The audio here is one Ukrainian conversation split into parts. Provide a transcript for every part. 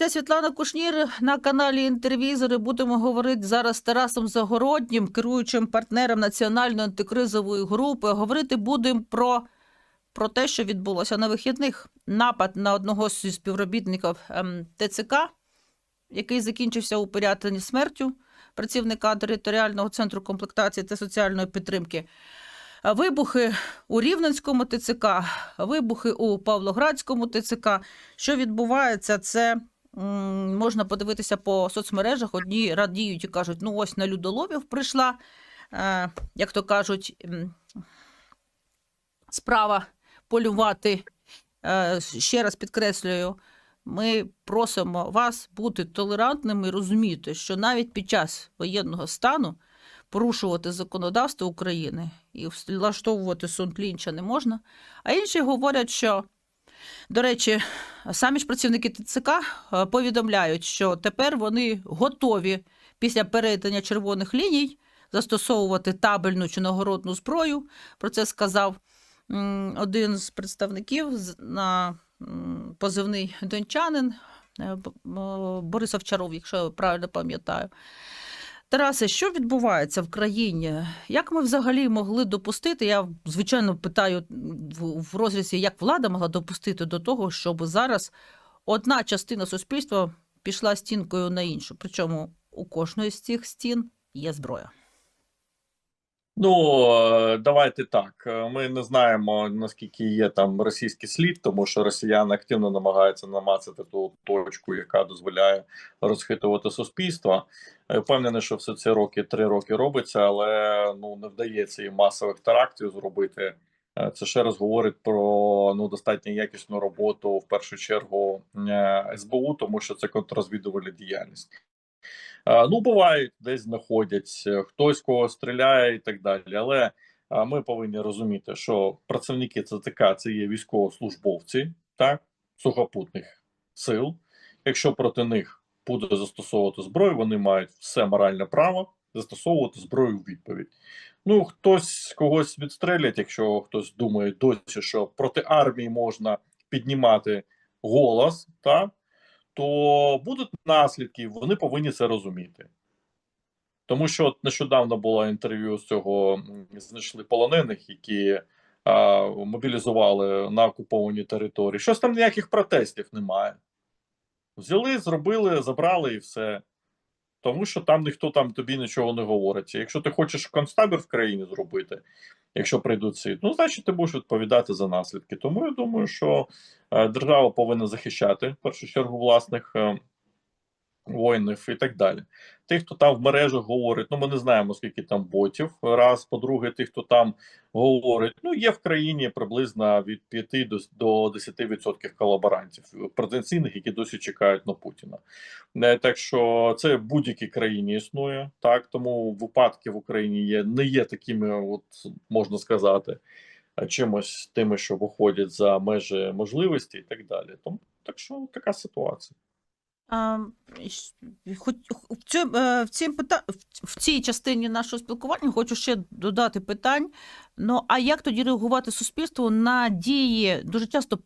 Це Світлана Кушнір на каналі Інтервізори. Будемо говорити зараз з Тарасом Загороднім, керуючим партнером національної антикризової групи. Говорити будемо про, про те, що відбулося на вихідних. Напад на одного з співробітників ем, ТЦК, який закінчився у порятині смертю працівника територіального центру комплектації та соціальної підтримки. Вибухи у Рівненському ТЦК, вибухи у Павлоградському ТЦК. Що відбувається, це можна подивитися по соцмережах. Одні радіють і кажуть, ну ось на людоловів прийшла, е, як то кажуть, справа полювати. Е, ще раз підкреслюю, ми просимо вас бути толерантними і розуміти, що навіть під час воєнного стану порушувати законодавство України і влаштовувати суд лінча не можна. А інші говорять, що, до речі, самі ж працівники ТЦК е, повідомляють, що тепер вони готові після перетинення червоних ліній застосовувати табельну чи нагородну зброю. Про це сказав один з представників на позивний дончанин е, Борис Овчаров, якщо я правильно пам'ятаю. Тарасе, що відбувається в країні? Як ми взагалі могли допустити? Я звичайно питаю в, розрізі, як влада могла допустити до того, щоб зараз одна частина суспільства пішла стінкою на іншу. Причому у кожної з цих стін є зброя. Ну, е, давайте так. Ми не знаємо наскільки є там російський слід, тому що росіяни активно намагаються намацати ту точку, яка дозволяє розхитувати суспільство. Е, Впевнений, що все це роки три роки робиться, але ну не вдається і масових терактів зробити. Е, Це ще раз говорить про ну достатньо якісну роботу в першу чергу СБУ, тому що це контррозвідувальна діяльність. Ну, бувають, десь знаходяться, хтось кого стріляє і так далі. Але ми повинні розуміти, що працівники ЦТК це є військовослужбовці, так, сухопутних сил. Якщо проти них буде застосовувати зброю, вони мають все моральне право застосовувати зброю у відповідь. Ну, хтось когось відстрелять, якщо хтось думає досі, що проти армії можна піднімати голос, так, то будуть наслідки, вони повинні це розуміти. Тому що от нещодавно було інтерв'ю з цього знайшли полонених, які а, мобілізували на окупованій території. Щось там ніяких протестів немає. Взяли, зробили, забрали і все. Тому що там ніхто там тобі нічого не говорить. Якщо ти хочеш концтабір в країні зробити, якщо прийдуть ці, ну значить ти будеш відповідати за наслідки. Тому я думаю, що е, держава повинна захищати в першу чергу власних е, воїнів і так далі. Тих, хто там в мережах говорить, ну ми не знаємо, скільки там ботів. Раз, по-друге, тих, хто там говорить, ну є в країні приблизно від 5 до, до 10% колаборантів потенційних, які досі чекають на Путіна. Е, Так що це в будь-якій країні існує. Так тому випадки в Україні є не є такими, от можна сказати, чимось тими, що виходять за межі можливості і так далі. Тому так що така ситуація. В цій частині нашого спілкування хочу ще додати питань. Ну а як тоді реагувати суспільству на дії дуже часто,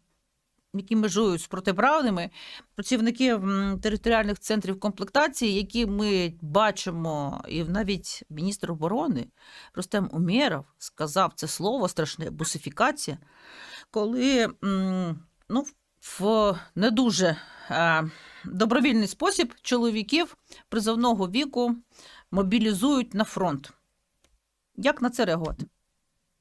які межують з протиправними працівників територіальних центрів комплектації, які ми бачимо, і навіть міністр оборони Рустем Умєров сказав це слово страшне бусифікація, коли ну, в не дуже е, добровільний спосіб чоловіків призовного віку мобілізують на фронт. Як на це реагувати?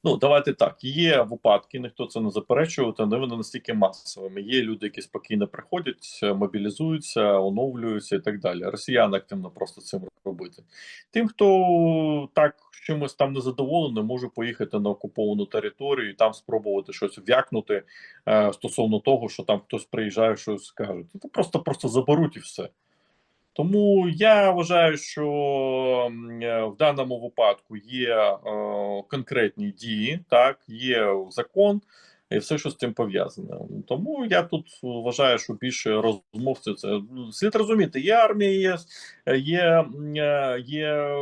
Ну, давайте так. Є випадки, ніхто це не заперечує, та не вони настільки масовими. Є люди, які спокійно приходять, е, мобілізуються, оновлюються і так далі. Росіяни активно просто цим робити. Тим, хто так чимось там незадоволений, може поїхати на окуповану територію і там спробувати щось в'якнути е, стосовно того, що там хтось приїжджає, щось скаже. Це просто просто заберуть і все. Тому я вважаю, що е, в даному випадку є е, конкретні дії, так є закон, і все, що з цим пов'язане. Тому я тут вважаю, що більше розмовців це ну, слід розуміти. Є армія, є, є, е, є,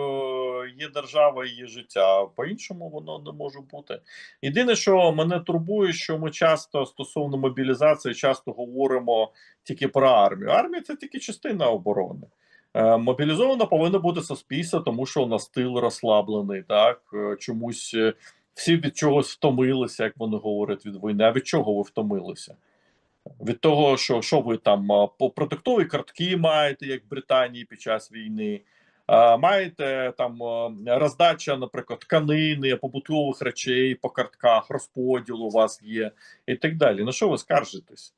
є держава, є життя. По-іншому воно не може бути. Єдине, що мене турбує, що ми часто стосовно мобілізації часто говоримо тільки про армію. Армія це тільки частина оборони. Е, Мобілізовано повинно бути суспільство, тому що у нас тил розслаблений. Так Е, чомусь всі від чогось втомилися, як вони говорять від війни. А від чого ви втомилися? Від того, що, що ви там по продуктові картки маєте, як в Британії під час війни, маєте там роздача, наприклад, тканини, побутових речей по картках, розподіл у вас є і так далі. На що ви скаржитесь?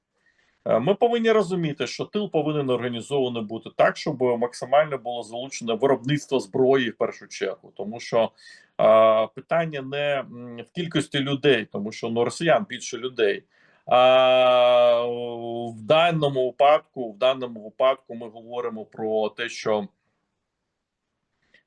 Е, Ми повинні розуміти, що тил повинен організовано бути так, щоб максимально було залучено виробництво зброї в першу чергу, тому що е, питання не в кількості людей, тому що ну, росіян більше людей. А в даному випадку, в даному випадку, ми говоримо про те, що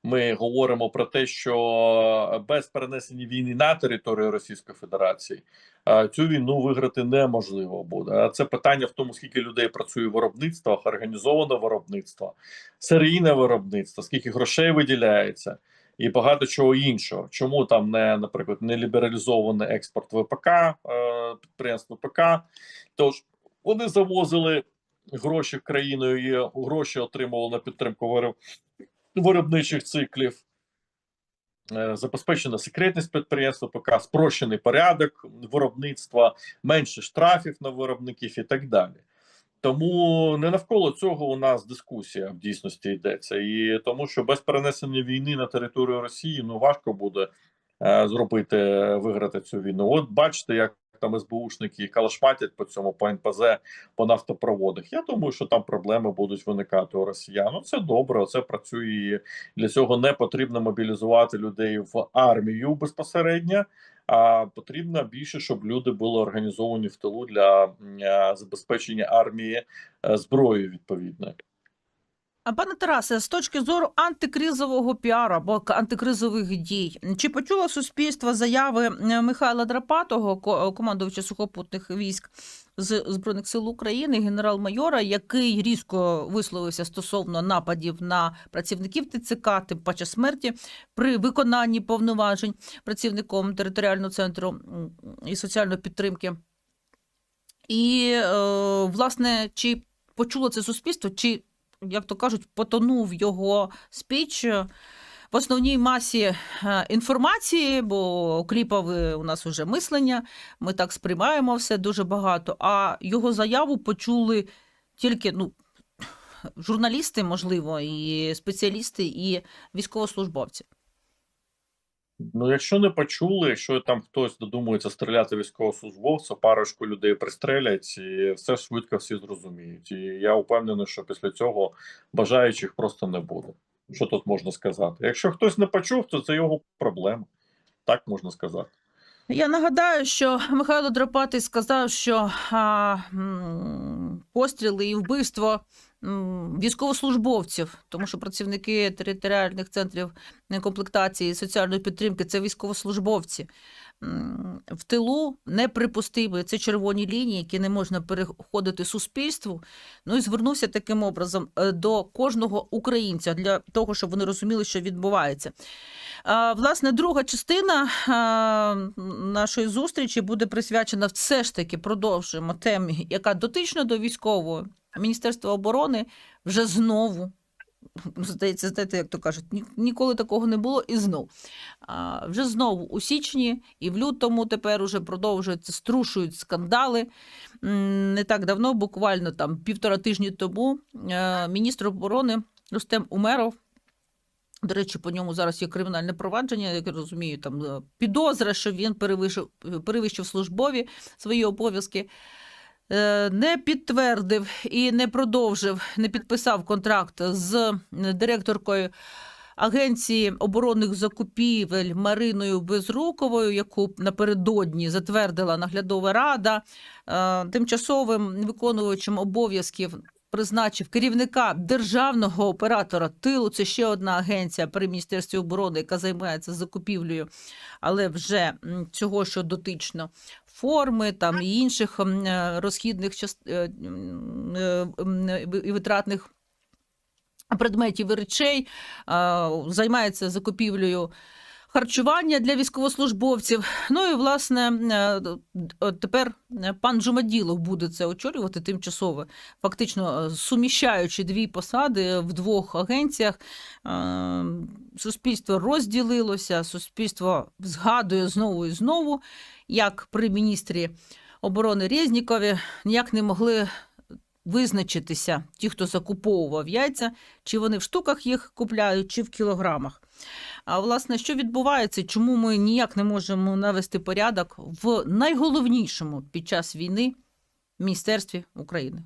ми говоримо про те, що без перенесення війни на територію Російської Федерації е, цю війну виграти неможливо буде. А це питання в тому, скільки людей працює в виробництвах, організоване виробництво, серійне виробництво, скільки грошей виділяється. І багато чого іншого. Чому там не, наприклад, не лібералізований експорт ВПК, е, підприємств ВПК? Тож вони завозили гроші в країну і гроші отримували на підтримку. Виробничих циклів. Е, Забезпечена секретність підприємства ПК, спрощений порядок виробництва, менше штрафів на виробників і так далі. Тому не навколо цього у нас дискусія в дійсності йдеться. І тому, що без перенесення війни на територію Росії ну важко буде е, зробити виграти цю війну. От бачите, як там СБУшники калашматять по цьому по НПЗ, по нафтопроводах. Я думаю, що там проблеми будуть виникати у росіян. Ну, це добре, це працює. Для цього не потрібно мобілізувати людей в армію безпосередньо. А потрібно більше, щоб люди були організовані в тилу для забезпечення армії е, зброєю відповідною. Пане Тарасе, з точки зору антикризового піару або антикризових дій, чи почуло суспільство заяви е, Михайла Драпатого, командувача сухопутних військ з збройних сил України, генерал-майора, який різко висловився стосовно нападів на працівників ТЦК, тим паче смерті при виконанні повноважень працівником територіального центру і соціальної підтримки. І, е, власне, чи почуло це суспільство, чи як то кажуть, потонув його спіч в основній масі е, інформації, бо кліпове у нас вже мислення, ми так сприймаємо все дуже багато. А його заяву почули тільки ну, журналісти, можливо, і спеціалісти, і військовослужбовці. Ну, якщо не почули, якщо там хтось додумується стріляти військовослужбовця, парочку людей пристрелять, і все швидко всі зрозуміють. І я впевнений, що після цього бажаючих просто не буде. Що тут можна сказати? Якщо хтось не почув, то це його проблема. Так можна сказати. Я нагадаю, що Михайло Драпатий сказав, що а, постріли і вбивство військовослужбовців, тому що працівники територіальних центрів комплектації і соціальної підтримки це військовослужбовці. В тилу неприпустимо. Це червоні лінії, які не можна переходити суспільству. Ну і звернувся таким образом е, до кожного українця для того, щоб вони розуміли, що відбувається. Власне, друга частина нашої зустрічі буде присвячена все ж таки продовжуємо темі, яка дотична до військової. Міністерство оборони вже знову. ну, Здається, знаєте, як то кажуть, ніколи такого не було і знов. А, вже знову у січні і в лютому тепер уже продовжуються, струшують скандали. Не так давно, буквально там півтора тижні тому, е, міністр оборони Рустем Умеров до речі, по ньому зараз є кримінальне провадження, як я розумію, там е, підозра, що він перевищив, перевищив службові свої обов'язки. Е, Не підтвердив і не продовжив, не підписав контракт з директоркою Агенції оборонних закупівель Мариною Безруковою, яку напередодні затвердила наглядова рада, Е, тимчасовим виконувачем обов'язків призначив керівника державного оператора тилу. Це ще одна агенція при міністерстві оборони, яка займається закупівлею, але вже цього, що дотично форми там і інших е, розхідних част- е, е, і витратних предметів і речей, займається закупівлею харчування для військовослужбовців. Ну і власне е, тепер е, пан Джумаділов буде це очолювати тимчасово, фактично е, суміщаючи дві посади в двох агенціях. Е, Суспільство розділилося, суспільство згадує знову і знову, як при міністрі оборони Резнікові ніяк не могли визначитися ті, хто закуповував яйця, чи вони в штуках їх купляють, чи в кілограмах. А власне, що відбувається, чому ми ніяк не можемо навести порядок в найголовнішому під час війни міністерстві України?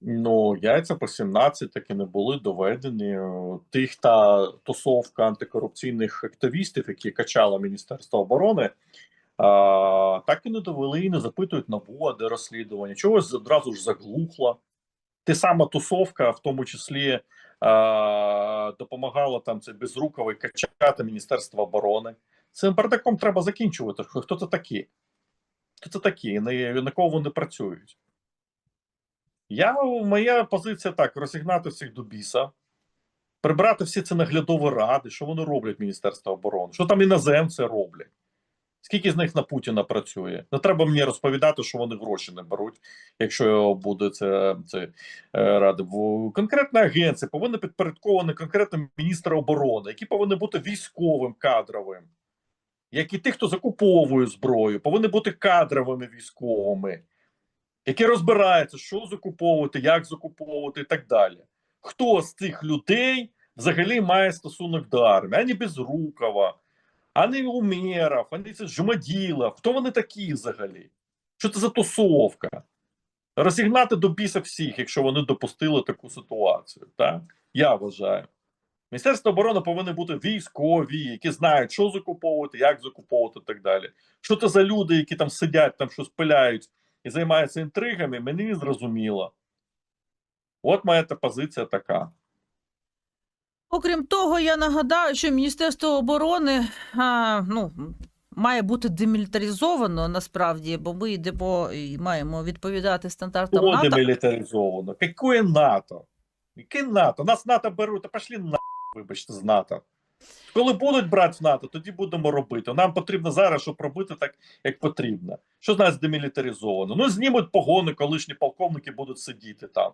Ну, яйця по 17 таки не були доведені. Тих та тусовка антикорупційних активістів, які качало Міністерство оборони, а, так і не довели і не запитують НАБУ, де розслідування. Чогось одразу ж заглухла. Те сама тусовка, в тому числі, а, допомагала там це безруковий качати Міністерство оборони. Цим бардаком треба закінчувати. Хто це такі? Хто це такі? На, на кого вони працюють? Я, моя позиція так: розігнати всіх до біса, прибрати всі ці наглядові ради, що вони роблять Міністерство оборони, що там іноземці роблять. Скільки з них на Путіна працює? Не треба мені розповідати, що вони гроші не беруть, якщо буде це, це е, ради. Конкретна агенція повинна підпорядкована конкретним міністру оборони, які повинні бути військовим кадровим, як і ті, хто закуповує зброю, повинні бути кадровими військовими які розбираються, що закуповувати, як закуповувати і так далі. Хто з цих людей взагалі має стосунок до армії? Ані Безрукова, ані Умєров, ані це Жумаділов. Хто вони такі взагалі? Що це за тусовка? Розігнати до біса всіх, якщо вони допустили таку ситуацію. Так? Я вважаю. Міністерство оборони повинні бути військові, які знають, що закуповувати, як закуповувати і так далі. Що це за люди, які там сидять, там щось пиляють і займаються інтригами, мені не зрозуміло. От моя позиція така. Окрім того, я нагадаю, що Міністерство оборони а, ну, має бути демілітаризовано насправді, бо ми йдемо і маємо відповідати стандартам Хто НАТО. демілітаризовано? Какое НАТО? Яке НАТО? Нас НАТО беруть, та пошли на вибачте, з НАТО. Коли будуть брати в НАТО, тоді будемо робити. Нам потрібно зараз, щоб робити так, як потрібно. Що значить демілітаризовано? Ну, знімуть погони, колишні полковники будуть сидіти там.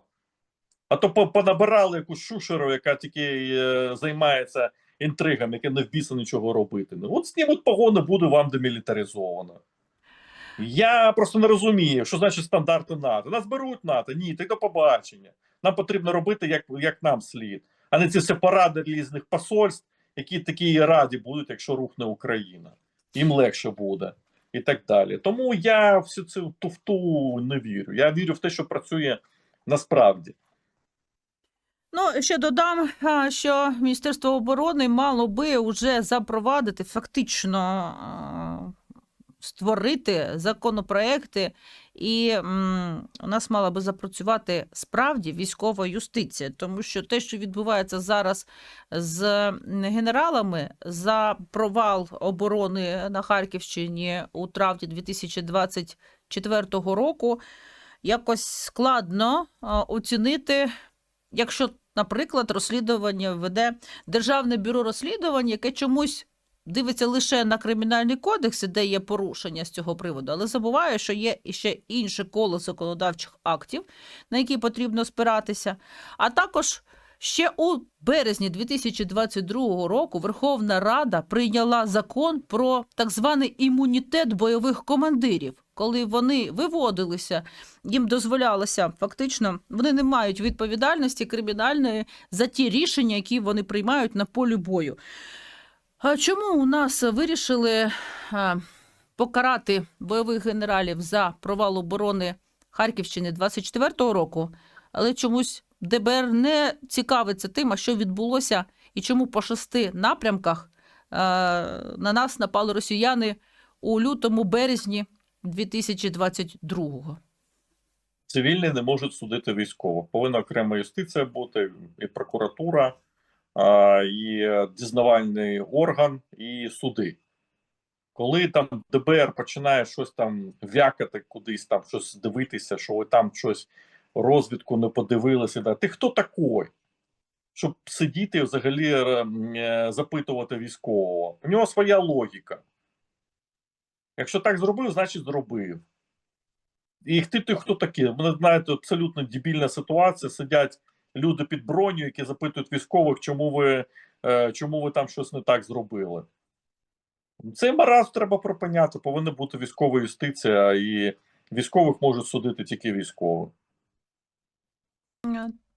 А то понабирали якусь шушеру, яка тільки е, займається інтригами, яке не в біса нічого робити. Ну, от знімуть погони, буде вам демілітаризовано. Я просто не розумію, що значить стандарти НАТО. Нас беруть НАТО. Ні, так до побачення. Нам потрібно робити як, як нам слід, а не ці сепаради різних посольств, які такі раді будуть, якщо рухне Україна. Їм легше буде. І так далі. Тому я всю цю туфту не вірю. Я вірю в те, що працює насправді. Ну, ще додам, що Міністерство оборони мало би вже запровадити, фактично створити законопроекти, і у нас мала би запрацювати справді військова юстиція, тому що те, що відбувається зараз з генералами за провал оборони на Харківщині у травні 2024 року, якось складно оцінити якщо, наприклад, розслідування веде Державне бюро розслідувань, яке чомусь дивиться лише на кримінальний кодекс, де є порушення з цього приводу, але забуває, що є ще інше коло законодавчих актів, на які потрібно спиратися. А також ще у березні 2022 року Верховна Рада прийняла закон про так званий імунітет бойових командирів, коли вони виводилися їм дозволялося фактично, вони не мають відповідальності кримінальної за ті рішення, які вони приймають на полі бою. А чому у нас вирішили покарати бойових генералів за провал оборони Харківщини 24-го року, але чомусь ДБР не цікавиться тим, а що відбулося і чому по шести напрямках на нас напали росіяни у лютому березні 2022-го. Цивільні не можуть судити військових. Повинна окрема юстиція бути, і прокуратура, і дізнавальний орган, і суди. Коли там ДБР починає щось там вякати кудись, там щось дивитися, що ви там щось розвідку не подивилися, да. ти хто такий? Щоб сидіти взагалі е, запитувати військового. У нього своя логіка. Якщо так зробив, значить зробив. І ти, ти хто такий? Мене знаєте, абсолютно дебільна ситуація. Сидять люди під броню, які запитують військових, чому ви, е, чому ви там щось не так зробили. Цей маразм треба припиняти. Повинна бути військова юстиція, і військових можуть судити тільки військові.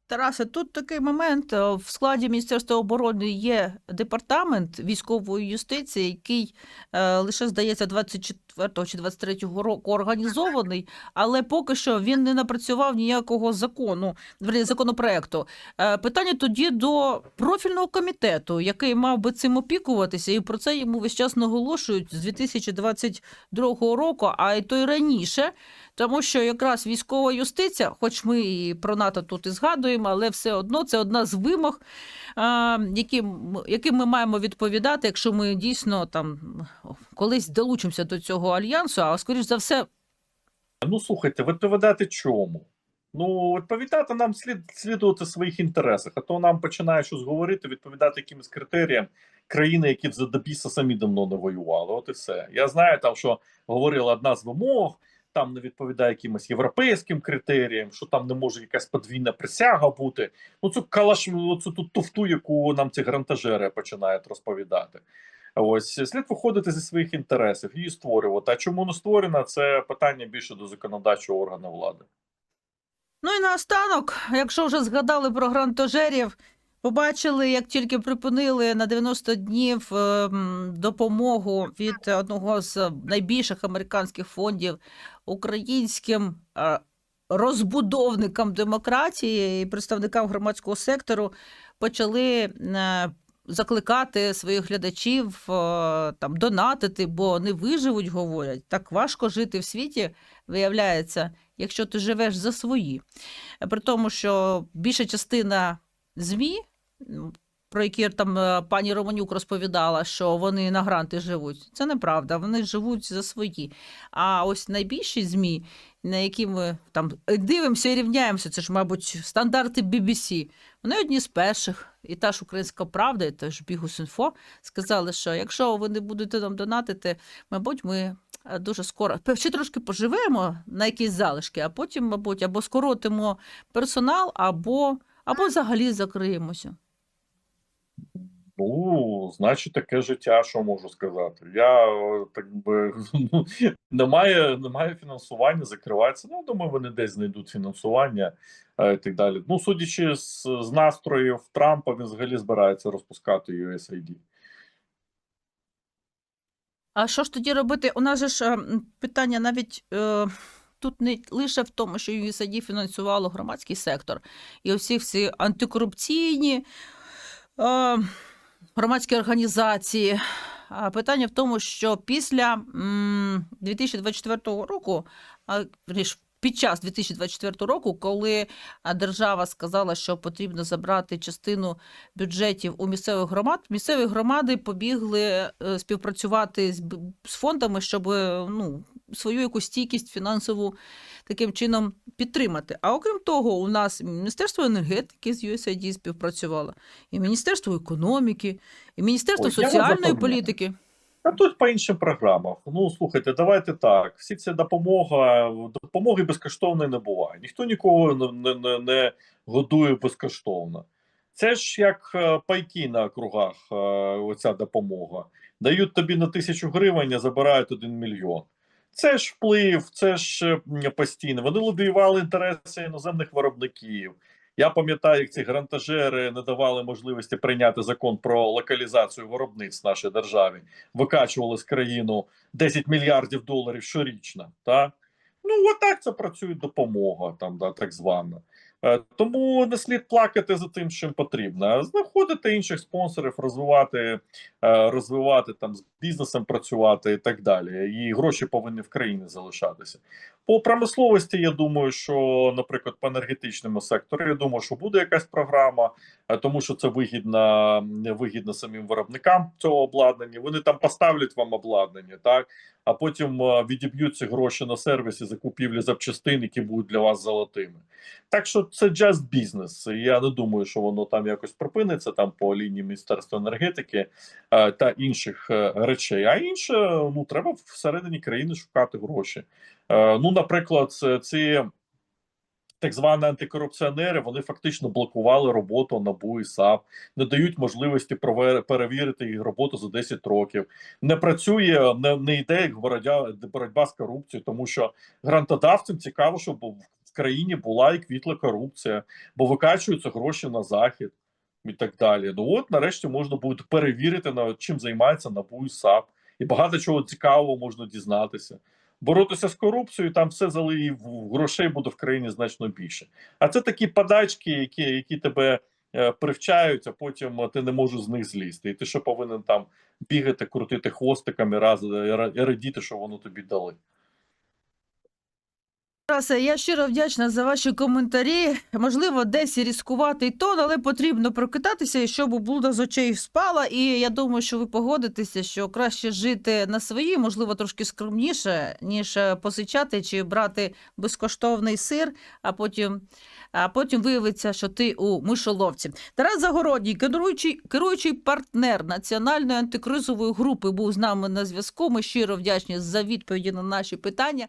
Тарасе, тут такий момент. е, В складі Міністерства оборони є департамент військової юстиції, який е, лише, здається, 24 чи 23 року організований, але поки що він не напрацював ніякого закону, законопроекту. Е, питання тоді до профільного комітету, який мав би цим опікуватися, і про це йому весь час наголошують з 2022 року, а й то й раніше. Тому що якраз військова юстиція, хоч ми і про НАТО тут і згадуємо, але все одно це одна з вимог, яким, яким ми маємо відповідати, якщо ми дійсно там колись долучимося до цього альянсу, а скоріш за все, Ну слухайте, відповідати чому? Ну, відповідати нам слід слідувати своїх інтересах, а то нам починає щось говорити, відповідати якимось критеріям країни, які за добіса самі давно не воювали. От і все. Я знаю, там, що говорила одна з вимог, там не відповідає якимось європейським критеріям, що там не може якась подвійна присяга бути. Ну, цю калаш, оцю тут туфту, яку нам ці грантажери починають розповідати. Ось слід виходити зі своїх інтересів, її створювати. А чому не створена, це питання більше до законодавчого органу влади. Ну і наостанок, якщо вже згадали про грантожерів, побачили, як тільки припинили на 90 днів е, допомогу від одного з найбільших американських фондів українським е, розбудовникам демократії і представникам громадського сектору, почали е, закликати своїх глядачів там донатити, бо не виживуть, говорять. Так важко жити в світі, виявляється, якщо ти живеш за свої. При тому, що більша частина ЗМІ, про які там е, пані Романюк розповідала, що вони на гранти живуть, це неправда, вони живуть за свої. А ось найбільші ЗМІ, на які ми там дивимося і рівняємося, це ж, мабуть, стандарти BBC, вони одні з перших, і та ж Українська Правда, і теж Бігус.Інфо сказали, що якщо ви не будете нам донатити, мабуть, ми е, дуже скоро ще трошки поживемо на якісь залишки, а потім, мабуть, або скоротимо персонал, або, або взагалі закриємося. Ну, значить, таке життя, що можу сказати. Я так би ну, немає, немає фінансування, закривається. Ну, думаю, вони десь знайдуть фінансування е, і так далі. Ну, судячи з, з настроїв Трампа, він взагалі збирається розпускати USAID. А що ж тоді робити? У нас же ж е, питання навіть е, тут не лише в тому, що USAID фінансувало громадський сектор, і усі всі антикорупційні е, громадські організації. А питання в тому, що після м, 2024 року, а, під час 2024 року, коли держава сказала, що потрібно забрати частину бюджетів у місцевих громад, місцеві громади побігли е, співпрацювати з, з фондами, щоб е, ну, свою якусь стійкість фінансову таким чином підтримати. А окрім того, у нас Міністерство енергетики з USAID співпрацювало, і Міністерство економіки, і Міністерство Ой, соціальної політики. А тут по іншим програмах. Ну слухайте, давайте так. Всі ця допомога, допомоги безкоштовної не буває. Ніхто нікого не, не, не, не годує безкоштовно. Це ж як е, пайки на округах, е, оця допомога. Дають тобі на тисячу гривень, а забирають один мільйон. Це ж вплив, це ж е, постійно. Вони лобіювали інтереси іноземних виробників. Я пам'ятаю, як ці грантажери не давали можливості прийняти закон про локалізацію виробництв в нашій державі, викачували з країну 10 мільярдів доларів щорічно. Та? Ну, отак це працює допомога, там, да, так звана. Е, Тому не слід плакати за тим, чим потрібно, знаходити інших спонсорів, розвивати, е, розвивати там бізнесом працювати і так далі. І гроші повинні в країні залишатися. По промисловості, я думаю, що, наприклад, по енергетичному сектору, я думаю, що буде якась програма, е, тому що це вигідно, вигідно самим виробникам цього обладнання. Вони там поставлять вам обладнання, так а потім е, відіб'ють ці гроші на сервісі закупівлі запчастин, які будуть для вас золотими. Так що це just. І Я не думаю, що воно там якось припиниться там по лінії Міністерства енергетики е, та інших речей. А інше, ну треба всередині країни шукати гроші. Е, Ну, наприклад, ці так звані антикорупціонери вони фактично блокували роботу НАБУ і САП, не дають можливості перевірити їх роботу за 10 років. Не працює, не, не йде як боротьба, боротьба з корупцією, тому що грантодавцям цікаво, щоб в країні була і квітла корупція, бо викачуються гроші на захід і так далі. Ну от нарешті можна буде перевірити на чим займається НАБУ і САП, і багато чого цікавого можна дізнатися. Боротися з корупцією, там все зали грошей буде в країні значно більше. А це такі подачки, які, які тебе е, привчають, а потім е, ти не можеш з них злізти. І ти що повинен там бігати, крутити хвостиками, раз і радіти, що воно тобі дали. Тарасе, я щиро вдячна за ваші коментарі. Можливо, десь і різкуватий тон, але потрібно прокидатися, і щоб блуда з очей спала. І я думаю, що ви погодитеся, що краще жити на свої, можливо, трошки скромніше, ніж е, позичати чи брати безкоштовний сир, а потім, а потім виявиться, що ти у мишоловці. Тарас Загородній, керуючий, керуючий партнер національної антикризової групи, був з нами на зв'язку. Ми щиро вдячні за відповіді на наші питання.